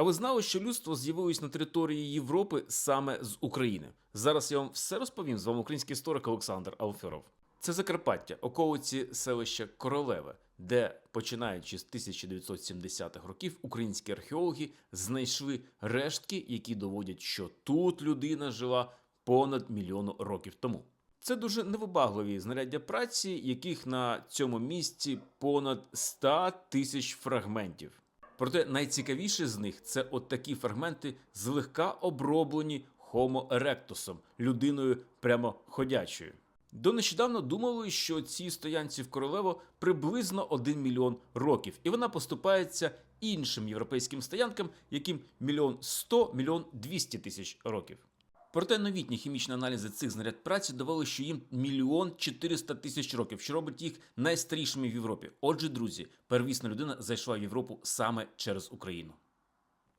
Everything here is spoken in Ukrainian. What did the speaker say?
А ви знали, що людство з'явилось на території Європи саме з України? Зараз я вам все розповім. З вами український історик Олександр Алферов. Це Закарпаття, околиці селища Королеве, де, починаючи з 1970-х років, українські археологи знайшли рештки, які доводять, що тут людина жила понад мільйон років тому. Це дуже невибагливі знаряддя праці, яких на цьому місці понад 100 тисяч фрагментів. Проте найцікавіше з них це от такі фрагменти, злегка оброблені Homo erectusом, людиною прямо ходячою. До нещодавно думали, що цій стоянці в Королево приблизно 1 мільйон років, і вона поступається іншим європейським стоянкам, яким мільйон 100, мільйон 200 тисяч років. Проте новітні хімічні аналізи цих знаряд праці довели, що їм мільйон 400 тисяч років, що робить їх найстарішими в Європі. Отже, друзі, первісна людина зайшла в Європу саме через Україну.